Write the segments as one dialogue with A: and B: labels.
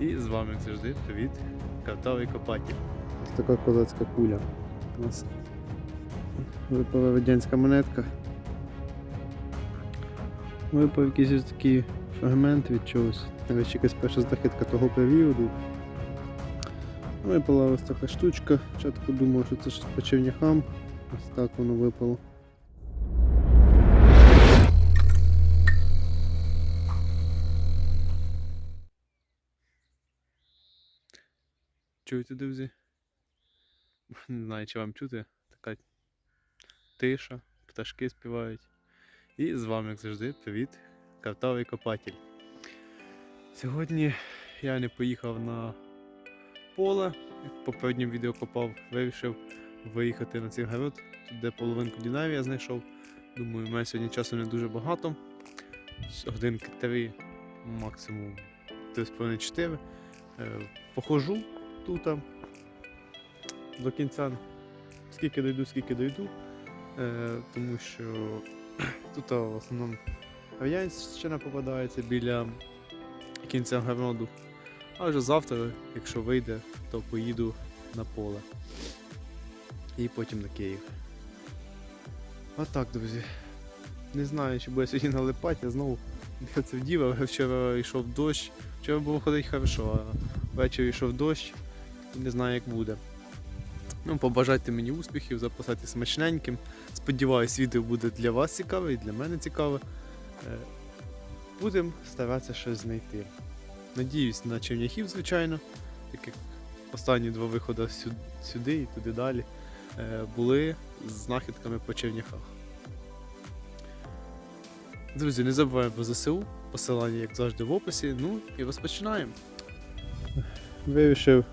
A: І з вами, як завжди, привіт, картавий.
B: Ось така козацька куля. У нас випала радянська монетка. Випав якийсь ось такий фрагмент від чогось. Навіть якась перша знахідка того періоду. Випала ось така штучка. Спочатку думав, що це щось по черняхам. Ось так воно випало.
A: Чуєте, друзі? Не знаю, чи вам чути. Така тиша, пташки співають. І з вами, як завжди, привіт, картавий копатель. Сьогодні я не поїхав на поле, як в попередньому відео копав, вирішив виїхати на цей город, тут де половинку дінарів я знайшов. Думаю, у мене сьогодні часу не дуже багато. Годинки 3, максимум 3,5-4. Е, Похожу тут до кінця. Скільки дойду, скільки дойду. Е, тому що тут в основному Ав'янщина попадається біля кінця городу. А вже завтра, якщо вийде, то поїду на поле. І потім на Київ. Отак, друзі. Не знаю, чи буде сьогодні налипати, я знову це вдів, але вчора йшов дощ. Вчора було ходити хорошо, а ввечері йшов дощ, і не знаю, як буде. Ну, побажайте мені успіхів, записати смачненьким. Сподіваюсь, відео буде для вас цікаве і для мене цікаве. Е, Будемо старатися щось знайти. Надіюсь на черняхів, звичайно, так як останні два виходи сюди і туди далі е, були з знахідками по черняхах. Друзі, не забуваємо про ЗСУ, посилання, як завжди, в описі. Ну і розпочинаємо.
B: Вирішив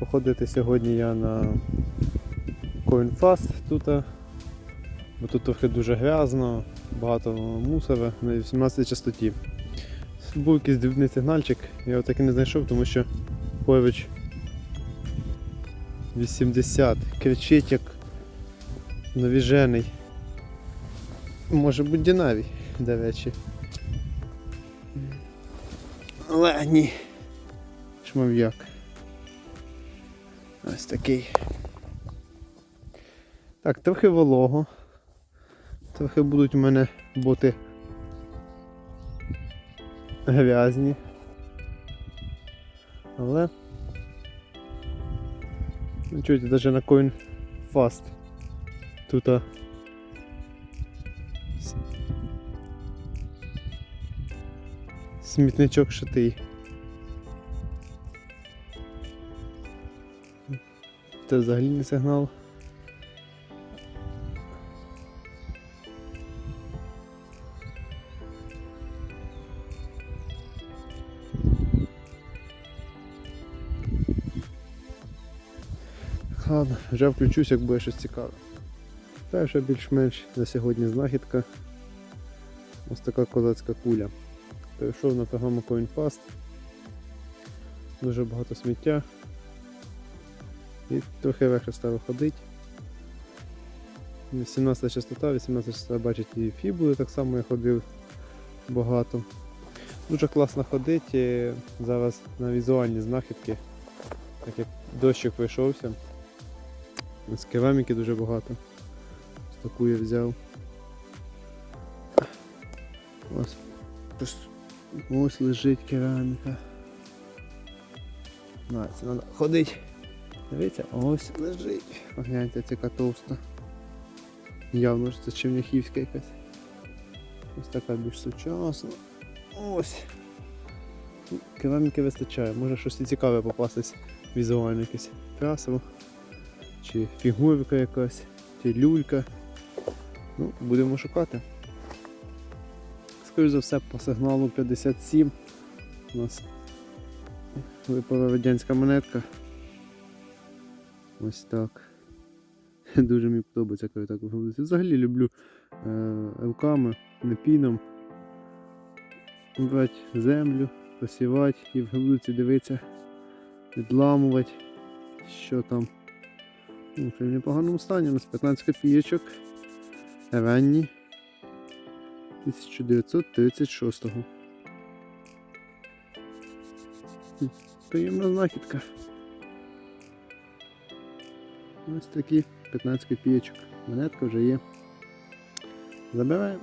B: походити сьогодні я на CoinFast тут, бо тут трохи дуже грязно, багато мусора на 18 частоті. Був якийсь дрібний сигнальчик, я його так і не знайшов, тому що поруч 80 кричить як навіжений. Може бути Дінавій, до речі. Але ні. Шмов'як. Ось такий. Так, трохи волого. Трохи будуть у мене боти грязні. Але. Ну, чуєте, навіть на Coin Fast. Тут смітничок шитий. Це взагалі не сигнал. Ладно, вже включусь, як буде щось цікаве. Перша більш-менш за сьогодні знахідка. Ось така козацька куля. Перейшов на програму CoinFast. Дуже багато сміття. І трохи легше стало ходити. 18 частота, 18 частота бачить і фібули, так само я ходив багато. Дуже класно ходити зараз на візуальні знахідки, так як дощик пройшовся. З кераміки дуже багато. Таку я взяв. Ось, ось лежить кераміка. На, це треба ходити. Дивіться, ось лежить. Погляньте, яка товста. Явно ж це черняхівська якась. Ось така більш сучасна. Ось. Ну, Кераміки вистачає. Може щось і цікаве попастись візуально якесь красиво. Чи фігурка якась, чи люлька. Ну, будемо шукати. Скоріше за все, по сигналу 57 у нас випала радянська монетка. Ось так. Дуже мені подобається, коли так виглядає. Взагалі люблю е, руками, не піном. Брати землю, посівати і в глибці дивитися, відламувати, що там. Ну, в непоганому стані, у нас 15 копійочок. Ранні 1936-го. Приємна знахідка. Ось такі 15 копійочок. Монетка вже є. Забираємо.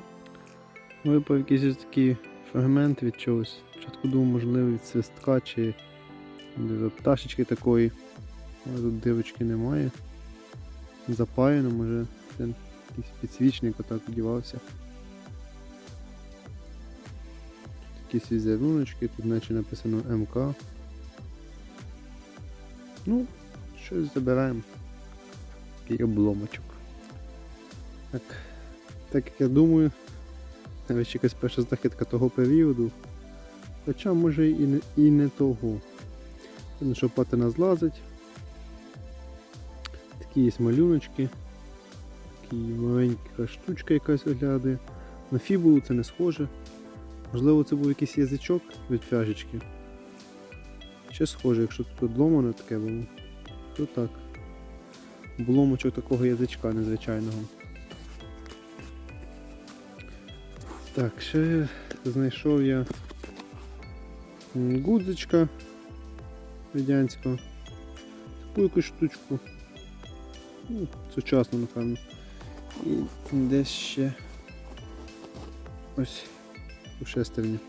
B: Випав якийсь такий фрагмент від чогось. Спочатку думав, можливо, від свистка чи пташечки такої. Але тут дивочки немає. Запаяно, може це якийсь підсвічник отак вдівався. Тут якісь візеруночки, тут наче написано МК. Ну, щось забираємо. Такий обломочок. Так, так як я думаю, навіть якась перша знахідка того періоду. Хоча може і не, і не того. Видно, що патина злазить. Такі є малюночки. Такі маленька штучка якась виглядає. На фібулу це не схоже. Можливо, це був якийсь язичок від фляжечки. Ще схоже, якщо тут одломане таке було, то так. Обломочок такого язичка незвичайного. Так, ще знайшов я гудзичка радянського. Таку якусь штучку. Ну, сучасну, напевно. І десь ще ось у шестерні.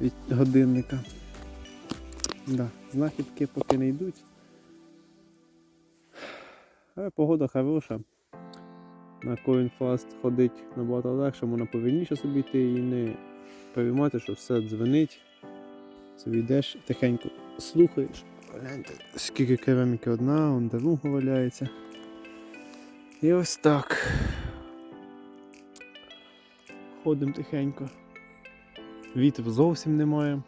B: Від годинника. Да, знахідки поки не йдуть. Але погода хороша. На CoinFast ходить набагато легше, можна повільніше собі йти і не переймати, що все дзвенить. Собі йдеш тихенько слухаєш. Гляньте, скільки кераміки одна, он друга валяється. І ось так. Ходимо тихенько. Вітру зовсім немає.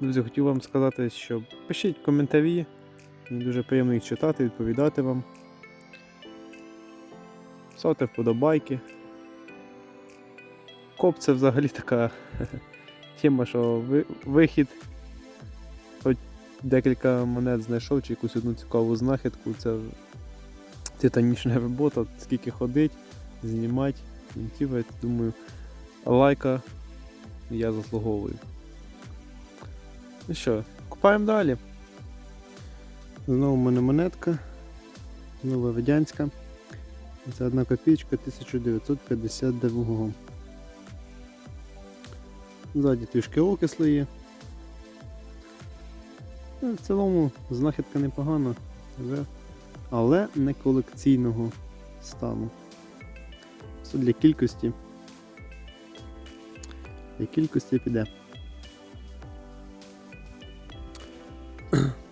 B: Друзі, хотів вам сказати, що пишіть коментарі. Мені дуже приємно їх читати, відповідати вам. Ставте вподобайки. Коп це взагалі така тема, що ви- вихід. Хоч декілька монет знайшов чи якусь одну цікаву знахідку, це титанічна робота, скільки ходить, знімати, монтувати, думаю, лайка я заслуговую. Ну що, купаємо далі. Знову в мене монетка. Знову радянська. Це одна копійка 1952. Ззаді трішки окисли є. В цілому знахідка непогана, але, не колекційного стану. Це для кількості. Для кількості піде.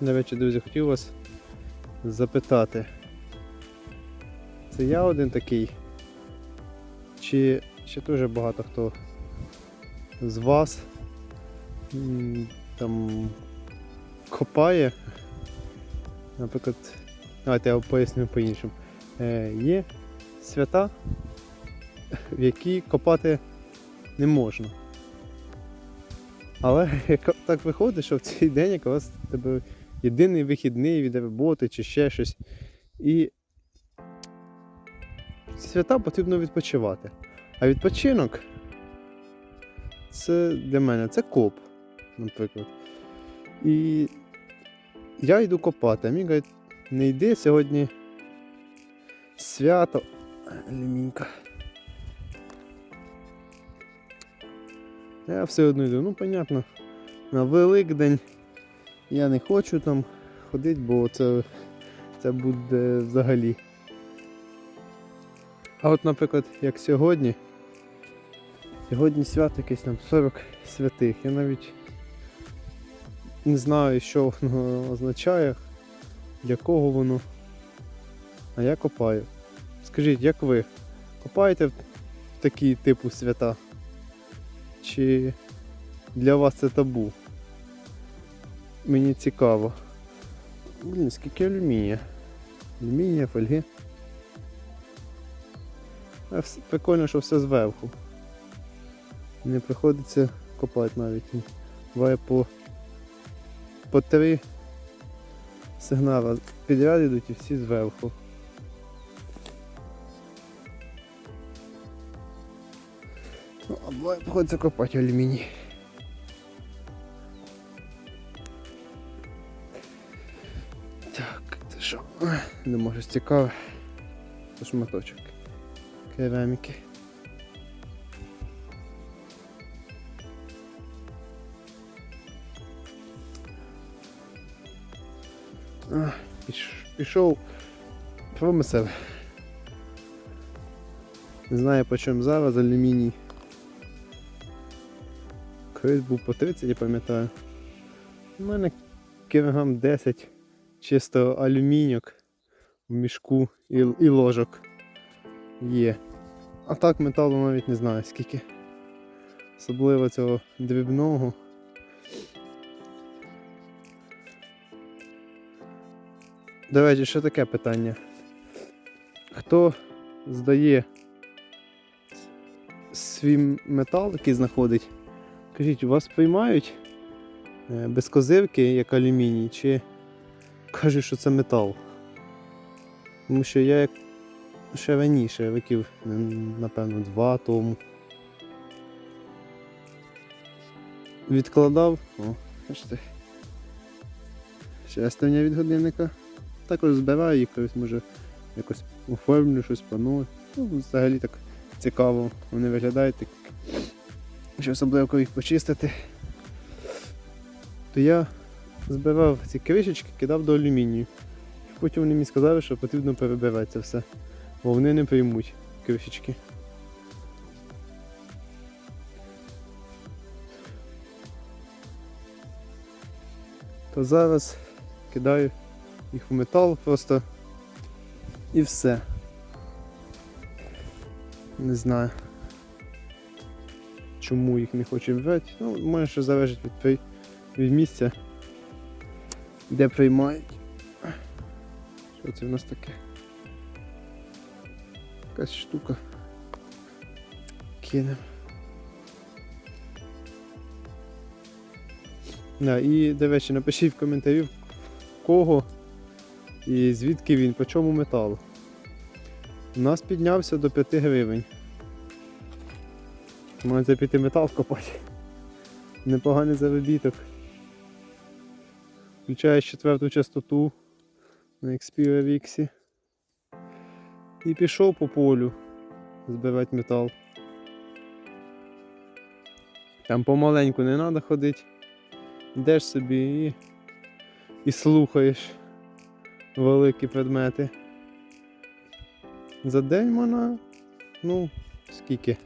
B: До речі, друзі, хотів вас запитати. Це я один такий? Чи ще дуже багато хто з вас там копає? Наприклад, давайте я поясню по-іншому. Е, є свята, в які копати не можна. Але так виходить, що в цей день якраз тебе єдиний вихідний від роботи чи ще щось. І свята потрібно відпочивати. А відпочинок це для мене це коп, наприклад. І я йду копати, а мені кажуть, не йди сьогодні свято. Алюмінька. Я все одно йду, ну понятно. На Великдень я не хочу там ходити, бо це, це буде взагалі. А от, наприклад, як сьогодні, сьогодні свято якесь там 40 святих. Я навіть не знаю, що воно означає, для кого воно. А я копаю. Скажіть, як ви? Копаєте такі типу свята? Чи для вас це табу? Мені цікаво. Блін, скільки алюмінія. Алюмінія, фольги. А Прикольно, що все зверху. Не приходиться копати навіть. Буває по, по три сигнали підряд йдуть і всі зверху. Ну, а буває приходиться копати алюміній. Думаю, щось цікаве. Це шматочок. Кераміки. Пішов промисел. Не знаю по чому зараз алюміній. Колись був по 30, я пам'ятаю. У мене кілограм 10 чисто алюміньок в мішку і, і ложок є. А так металу навіть не знаю скільки. Особливо цього дрібного. До речі, ще таке питання. Хто здає свій метал, який знаходить, кажіть, у вас приймають е, без козирки, як алюміній, чи кажуть, що це метал? Тому що я як ще раніше, років, напевно, два тому. Відкладав. О, бачите. Щастя від годинника. Також збираю їх, може якось оформлю щось планую. Ну, взагалі так цікаво. Вони виглядають так. Що особливо коли їх почистити. То я збирав ці кришечки, кидав до алюмінію. Потім вони мені сказали, що потрібно перебирати це все. Бо вони не приймуть кришечки. То зараз кидаю їх в метал просто і все. Не знаю. Чому їх не хочу брати. Ну, може залежить від, від місця, де приймають. Що це в нас таке? Якась штука. Кинемо. Да, і, до речі, напишіть в коментарі, кого і звідки він, по чому метал. У нас піднявся до 5 гривень. Можна піти метал копати. Непоганий заробіток. Включаєш четверту частоту на Xperia Vixі. І пішов по полю збирати метал. Там помаленьку не треба ходити. Йдеш собі і, і слухаєш великі предмети. За день можна, ну, скільки?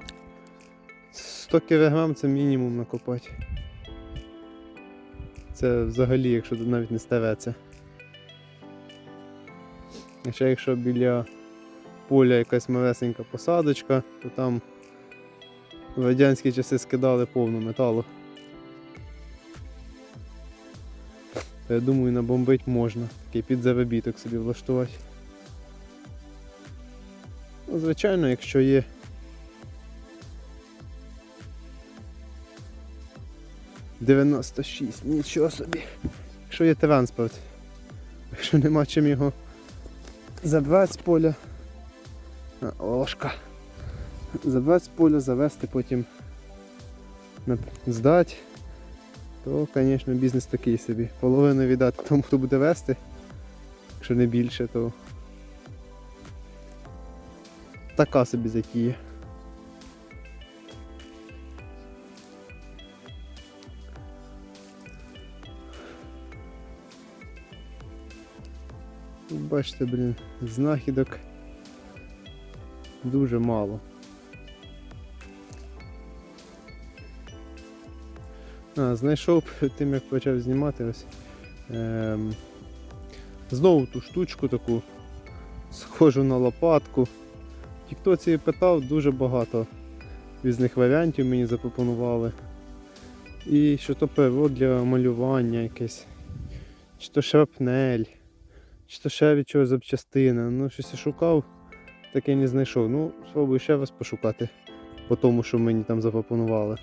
B: 100 кг це мінімум накопати. Це взагалі, якщо навіть не ставеться. А ще якщо біля поля якась малесенька посадочка, то там в радянські часи скидали повну металу. То я думаю, набомбить можна. Такий підзаробіток собі влаштувати. Ну, звичайно, якщо є. Дев'яносто шість, нічого собі. Якщо є транспорт. Якщо нема чим його забрати з поля. Ложка. Забрати з поля, завести потім здати, то, звісно, бізнес такий собі. Половину віддати тому, хто буде вести. Якщо не більше, то така собі затія. Бачите, блін, знахідок дуже мало. А, знайшов перед тим як почав знімати ось. Ем, знову ту штучку таку, схожу на лопатку. В Тіктоці питав дуже багато різних варіантів мені запропонували. І що то перо для малювання якесь, чи то шрапнель, чи то ще від чогось запчастина. Ну, щось я шукав, таке не знайшов. Ну, спробую ще раз пошукати по тому, що мені там запропонували.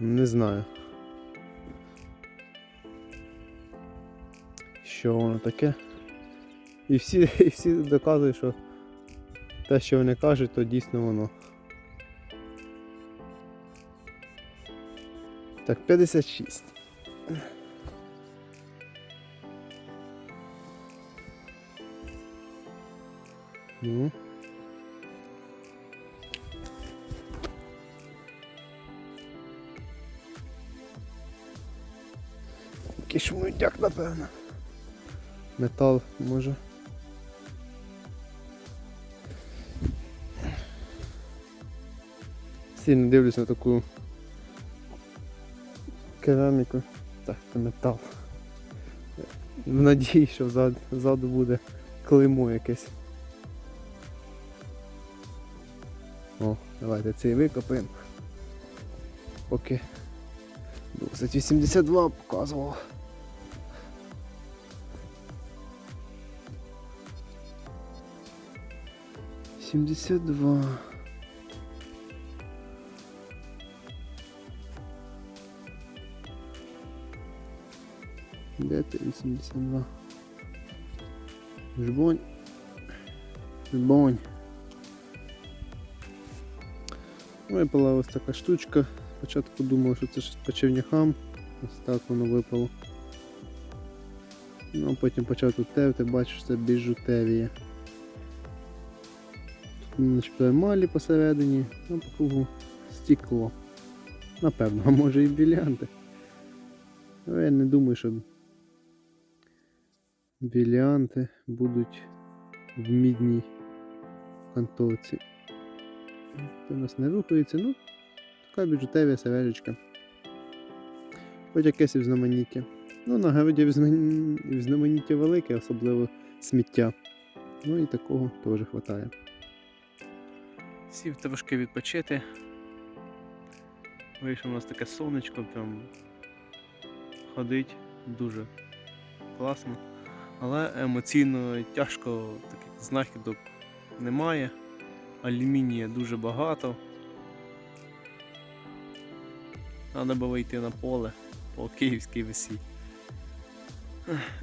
B: Не знаю. Що воно таке? І всі, і всі доказують, що те, що вони кажуть, то дійсно воно. Так, 56. Ну. Якийсь шмудяк, напевно. Метал може. Сильно дивлюсь на таку кераміку. Так, це метал. В надії, що ззаду буде клеймо якесь. Давайте цей викопаємо. Поки 282 показував. Сімдесят два. Де ти 82? Жбонь. Жбонь. Випала ось така штучка. Спочатку думав, що це щось по черняхам. Ось так воно випало. Ну, а потім почав тут тевти, бачиш, це біжутерія. Тут начебто емалі посередині, а по кругу стекло. Напевно, а може і брілянти. Але я не думаю, що бріліанти будуть в мідній кантовці. Це у нас не рухається, ну, така бюджетевя сережечка. Хоч якесь і знаманіття. Ну, на городі в знаманіття велике, особливо сміття. Ну і такого теж вистачає.
A: Сів трошки відпочити. Вийшло у нас таке сонечко, прям ходить дуже класно. Але емоційно тяжко таких знахідок немає. Алюмінія дуже багато. Треба було йти на поле по київській весі.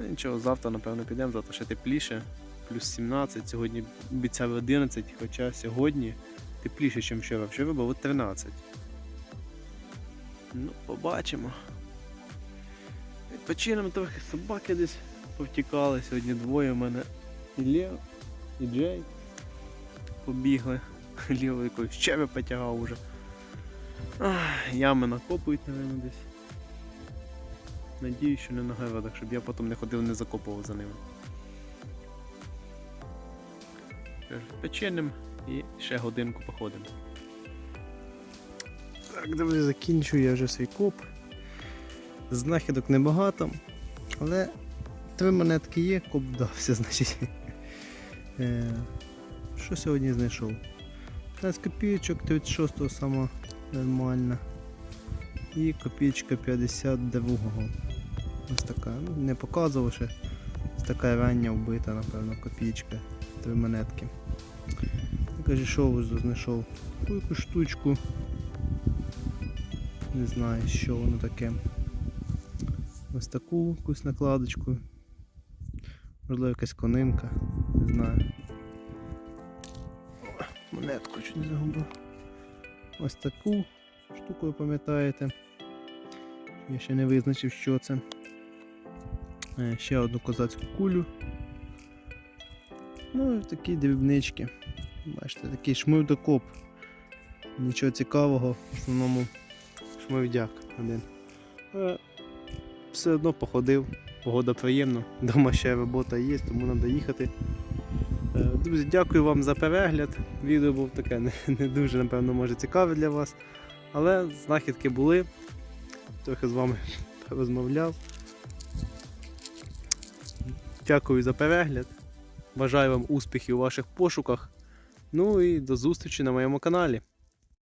A: Нічого, завтра, напевно, підемо, завтра ще тепліше. Плюс 17, сьогодні обіцяв 11, хоча сьогодні тепліше, ніж вчора. Вчора було 13. Ну, побачимо. Відпочинемо трохи собаки десь повтікали. Сьогодні двоє в мене і Лео, і Джей. Побігли. Лео якось щебе потягав уже. Ями накопують, напевно, десь. Надіюсь, що не на геведах, щоб я потім не ходив, не закопував за ними. Тож, і ще годинку походимо.
B: Так, друзі, закінчую я вже свій коп. Знахідок небагато, але три монетки є, коп вдався, значить. Що сьогодні знайшов? 15 копійочок 36-го сама нормальна. І копійка 52-го. Ось така. Ну, не показував ще. Ось така рання вбита, напевно, копійка. Три монетки. Каже, що знайшов? Таку штучку. Не знаю, що воно таке. Ось таку якусь накладочку. Можливо, якась конинка. Не знаю. Монетку чуть не загубив. Ось таку штуку ви пам'ятаєте. Я ще не визначив, що це. Е, Ще одну козацьку кулю. Ну і такі дрібнички. Бачите, такий шмивдокоп. Нічого цікавого, в основному шмивдяк один. Е, Все одно походив, погода приємна, дома ще робота є, тому треба їхати. Е, Друзі, дякую вам за перегляд. Відео був таке не, не дуже, напевно, може цікаве для вас. Але знахідки були. Трохи з вами розмовляв. Дякую за перегляд. Бажаю вам успіхів у ваших пошуках. Ну і до зустрічі на моєму каналі.